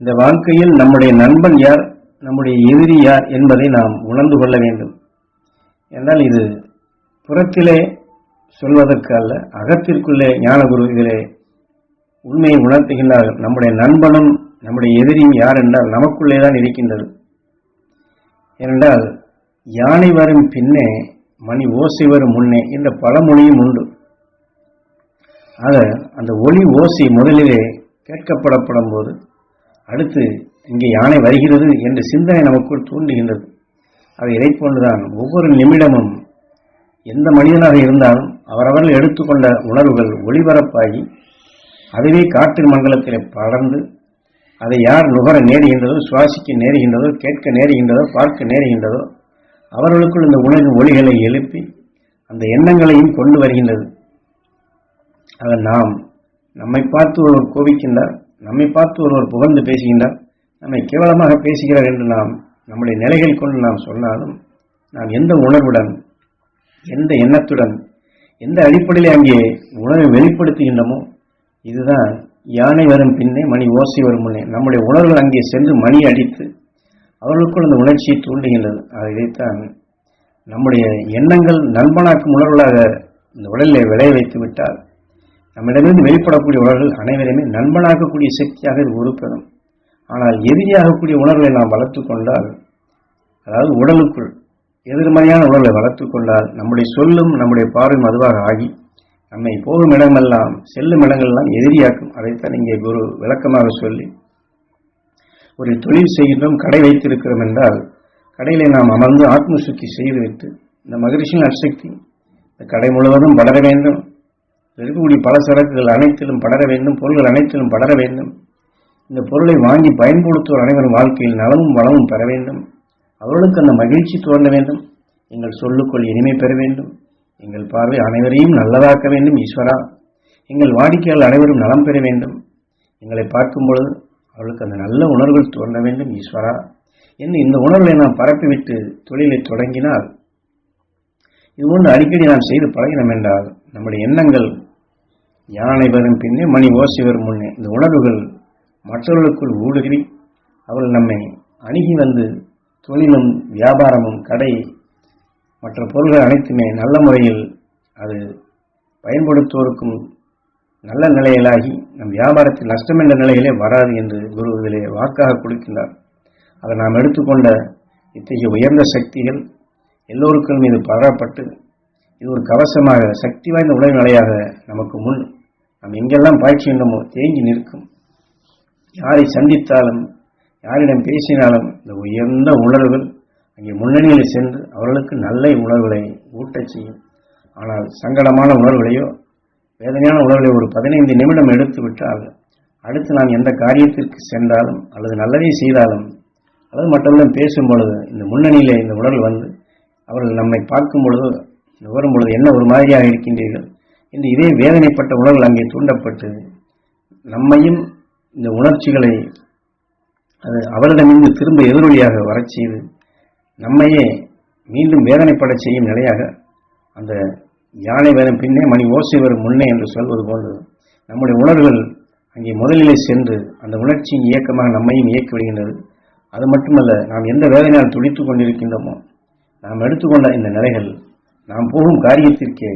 இந்த வாழ்க்கையில் நம்முடைய நண்பன் யார் நம்முடைய எதிரி யார் என்பதை நாம் உணர்ந்து கொள்ள வேண்டும். என்றால் இது புறத்திலே சொல்வதற்கு அல்ல அகத்திற்குள்ளே ஞானகுரு இதிலே உண்மையை உணர்த்துகின்றார்கள். நம்முடைய நண்பனும் நம்முடைய எதிரியும் யார் என்றால் நமக்குள்ளே தான் இருக்கின்றது. ஏனென்றால் யானை வரும் பின்னே மணி ஓசை வரும் முன்னே என்ற பழமொழியும் உண்டு. ஆக அந்த ஒளி ஓசை முதலிலே கேட்கப்படப்படும் போது அடுத்து இங்கே யானை வருகிறது என்ற சிந்தனை நமக்குள் தூண்டுகின்றது அது இதை போன்றுதான் ஒவ்வொரு நிமிடமும் எந்த மனிதனாக இருந்தாலும் அவரவர்கள் எடுத்துக்கொண்ட உணர்வுகள் ஒளிபரப்பாகி அதுவே காற்று மண்டலத்திலே படர்ந்து அதை யார் நுகர நேருகின்றதோ சுவாசிக்க நேருகின்றதோ கேட்க நேருகின்றதோ பார்க்க நேருகின்றதோ அவர்களுக்குள் இந்த உணர்வின் ஒளிகளை எழுப்பி அந்த எண்ணங்களையும் கொண்டு வருகின்றது. அதை நாம் நம்மை பார்த்து ஒருவர் கோபிக்கின்றார். நம்மை பார்த்து ஒருவர் புகழ்ந்து பேசுகின்றார். நம்மை கேவலமாக பேசுகிறார் என்று நாம் நம்முடைய நிலைகள் கொண்டு நாம் சொன்னாலும் நாம் எந்த உணர்வுடன் எந்த எண்ணத்துடன் எந்த அடிப்படையில் அங்கே உணர்வை வெளிப்படுத்துகின்றமோ இதுதான் யானை வரும் பின்னே மணி ஓசை வரும் முன்னே நம்முடைய உணர்வுகள் அங்கே சென்று மணி அடித்து அவர்களுக்குள் அந்த உணர்ச்சியை தூண்டுகின்றது. ஆக இதைத்தான் நம்முடைய எண்ணங்கள் நண்பனாக்கும் உணர்வுகளாக இந்த உடலில் விளைய வைத்து விட்டால் நம்மிடமிருந்து வெளிப்படக்கூடிய உணர்வுகள் அனைவருமே நண்பனாக்கக்கூடிய சக்தியாக இது உருப்பெறும் ஆனால் எதிரியாகக்கூடிய உணர்வுகளை நாம் வளர்த்துக் கொண்டால் அதாவது உடலுக்குள் எதிர்மறையான உணர்வை வளர்த்து கொண்டால் நம்முடைய சொல்லும் நம்முடைய பார்வையும் அதுவாக ஆகி நம்மை போகும் இடமெல்லாம் செல்லும் இடங்கள்லாம் எதிரியாக்கும். அதைத்தான் இங்கே குரு விளக்கமாக சொல்லி ஒரு தொழில் செய்கின்றோம் கடை வைத்திருக்கிறோம் என்றால் கடையிலே நாம் அமர்ந்து ஆத்மசுத்தி செய்துவிட்டு இந்த மகிழ்ச்சியின் அசக்தி இந்த கடை முழுவதும் வளர வேண்டும். இருக்கக்கூடிய பல சரக்குகள் அனைத்திலும் படர வேண்டும் பொருள்கள் அனைத்திலும் படர வேண்டும். இந்த பொருளை வாங்கி பயன்படுத்துவோர் அனைவரும் வாழ்க்கையில் நலமும் வளமும் பெற வேண்டும். அவர்களுக்கு அந்த மகிழ்ச்சி தோன்ற வேண்டும். எங்கள் சொல்லுக்குள் இனிமை பெற வேண்டும். எங்கள் பார்வை அனைவரையும் நல்லதாக்க வேண்டும் ஈஸ்வரா. எங்கள் வாடிக்கையாளர் அனைவரும் நலம் பெற வேண்டும். எங்களை பார்க்கும் பொழுது அவர்களுக்கு அந்த நல்ல உணர்வுகள் தோன்ற வேண்டும் ஈஸ்வரா. என்று இந்த உணர்வுகளை நாம் பரப்பிவிட்டு தொழிலை தொடங்கினால் இது ஒன்று அடிக்கடி நாம் செய்து பழகினோம் என்றால் நம்முடைய எண்ணங்கள் யானை வரும் பின்னே மணி ஓசி வரும் முன்னே இந்த உணர்வுகள் மற்றவர்களுக்குள் ஊடுருவி அவர்கள் நம்மை அணுகி வந்து தொழிலும் வியாபாரமும் கடை மற்ற பொருள்கள் அனைத்துமே நல்ல முறையில் அது பயன்படுத்துவோருக்கும் நல்ல நிலையிலாகி நம் வியாபாரத்தில் நஷ்டம் என்ற நிலையிலே வராது என்று குரு இதிலே வாக்காக கொடுக்கின்றார். அதை நாம் எடுத்துக்கொண்ட இத்தகைய உயர்ந்த சக்திகள் எல்லோருக்கும் மீது பரப்பட்டு இது ஒரு கவசமாக சக்தி வாய்ந்த உலக நிலையாக நமக்கு முன். நாம் எங்கெல்லாம் பாய்ச்சுகின்றோமோ தேங்கி நிற்கும். யாரை சந்தித்தாலும் யாரிடம் பேசினாலும் இந்த உயர்ந்த உணர்வுகள் அங்கே முன்னணியில் சென்று அவர்களுக்கு நல்ல உணர்வுகளை ஊட்டச் செய்யும். ஆனால் சங்கடமான உணர்வுகளையோ வேதனையான உணர்வுகளை ஒரு பதினைந்து நிமிடம் எடுத்து விட்டால் அடுத்து நாம் எந்த காரியத்திற்கு சென்றாலும் அல்லது நல்லதை செய்தாலும் அல்லது மற்றவர்களும் பேசும் பொழுது இந்த முன்னணியிலே இந்த உணர்வு வந்து அவர்கள் நம்மை பார்க்கும் பொழுது நுகரும் பொழுது என்ன ஒரு மாதிரியாக இருக்கின்றீர்கள்? என்று இதே வேதனைப்பட்ட உணர்வுகள் அங்கே தூண்டப்பட்டு நம்மையும் இந்த உணர்ச்சிகளை அது அவரிடமிருந்து திரும்ப எதிரொலியாக வரச் செய்து நம்மையே மீண்டும் வேதனைப்படச் செய்யும் நிலையாக அந்த யானை வரும் பின்னே மணி ஓசை வரும் முன்னே என்று சொல்வது போன்று நம்முடைய உணர்வுகள் அங்கே முதலிலே சென்று அந்த உணர்ச்சியின் இயக்கமாக நம்மையும் இயக்கி விடுகின்றது அது மட்டுமல்ல நாம் எந்த வேதனையால் துடித்துக் கொண்டிருக்கின்றோமோ நாம் எடுத்துக்கொண்ட இந்த நிலைகள் நாம் போகும் காரியத்திற்கே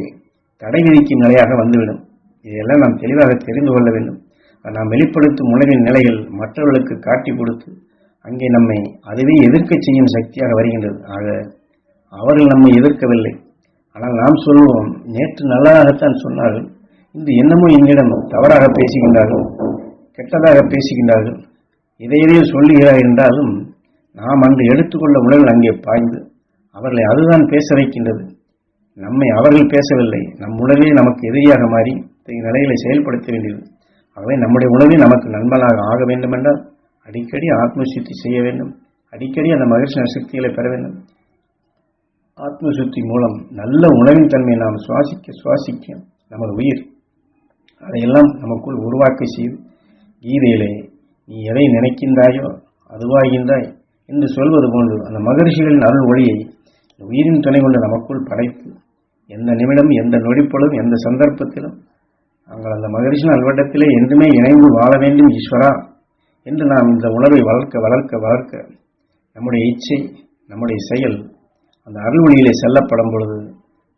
தடை விதிக்கும் நிலையாக வந்துவிடும். இதையெல்லாம் நாம் தெளிவாக தெரிந்து கொள்ள வேண்டும். நாம் வெளிப்படுத்தும் உணவின் நிலைகள் மற்றவர்களுக்கு காட்டி கொடுத்து அங்கே நம்மை அதுவே எதிர்க்க செய்யும் சக்தியாக வருகின்றது. ஆக அவர்கள் நம்மை எதிர்க்கவில்லை. ஆனால் நாம் சொல்லுவோம் நேற்று நல்லதாகத்தான் சொன்னார்கள். இன்று என்னமோ என்னிடம் தவறாக பேசுகின்றார்கள் கெட்டதாக பேசுகின்றார்கள். இதையே சொல்லுகிறார் என்றாலும் நாம் அன்று எடுத்துக்கொள்ள உலகில் அங்கே பாய்ந்து அவர்களை அதுதான் பேச வைக்கின்றது. நம்மை அவர்கள் பேசவில்லை. நம் உணர்வே நமக்கு எதிரியாக மாறி இத்தகைய நிலைகளை செயல்படுத்த வேண்டியது. ஆகவே நம்முடைய உணவே நமக்கு நண்பனாக ஆக வேண்டும் என்றால் அடிக்கடி ஆத்ம சுத்தி செய்ய வேண்டும். அடிக்கடி அந்த மகிழ்ச்சி சக்திகளை பெற வேண்டும். ஆத்ம சுத்தி மூலம் நல்ல உணவின் தன்மையை நாம் சுவாசிக்க சுவாசிக்க நமது உயிர் அதையெல்லாம் நமக்குள் உருவாக்க செய்து கீதையிலே நீ எதை நினைக்கின்றாயோ அதுவாகின்றாய். என்று சொல்வது போன்று அந்த மகரிஷிகளின் அருள் ஒளியை இந்த உயிரின் துணை கொண்டு நமக்குள் படைத்து எந்த நிமிடம் எந்த நொடிப்பொழுதும் எந்த சந்தர்ப்பத்திலும் நாங்கள் அந்த மகரிஷின் அல்வட்டத்திலே என்றுமே இணைந்து வாழ வேண்டும் ஈஸ்வரா என்று நாம் இந்த உணர்வை வளர்க்க வளர்க்க வளர்க்க நம்முடைய இச்சை நம்முடைய செயல் அந்த அருள் ஒளியிலே செல்லப்படும் பொழுது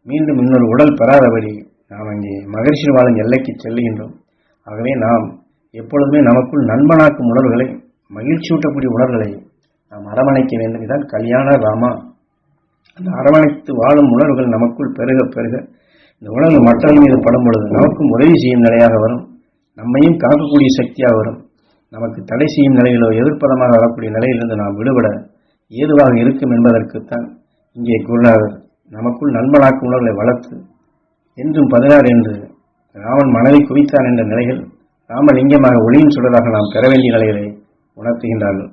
மீண்டும் இன்னொரு உடல் பெறாதபடி நாம் அங்கே மகிழ்ச்சி வாழும் எல்லைக்கு செல்லுகின்றோம் ஆகவே நாம் எப்பொழுதுமே நமக்குள் நண்பனாக்கும் உணர்வுகளை மகிழ்ச்சியூட்டக்கூடிய உணர்வுகளை நாம் அரவணைக்க வேண்டும். இதான் கல்யாண ராமா. அந்த அரவணைத்து வாழும் உணர்வுகள் நமக்குள் பெருக பெருக இந்த உணர்வு மற்றவர்கள் மீது படும் பொழுது நமக்கும் உதவி செய்யும் நிலையாக வரும். நம்மையும் காக்கக்கூடிய சக்தியாக வரும். நமக்கு தடை செய்யும் நிலையிலோ எதிர்ப்பதமாக வரக்கூடிய நிலையிலிருந்து நாம் விடுபட ஏதுவாக இருக்கும் என்பதற்குத்தான் இங்கே குருநாதர் நமக்குள் நண்பனாக்கும் உணர்வுகளை வளர்த்து என்றும் பதினாறு என்று ராமன் மனதை குவித்தான் என்ற நிலைகள் ராமலிங்கமாக ஒளியின் சுடராக நாம் பெற வேண்டிய நிலைகளை உணர்த்துகின்றார்கள்.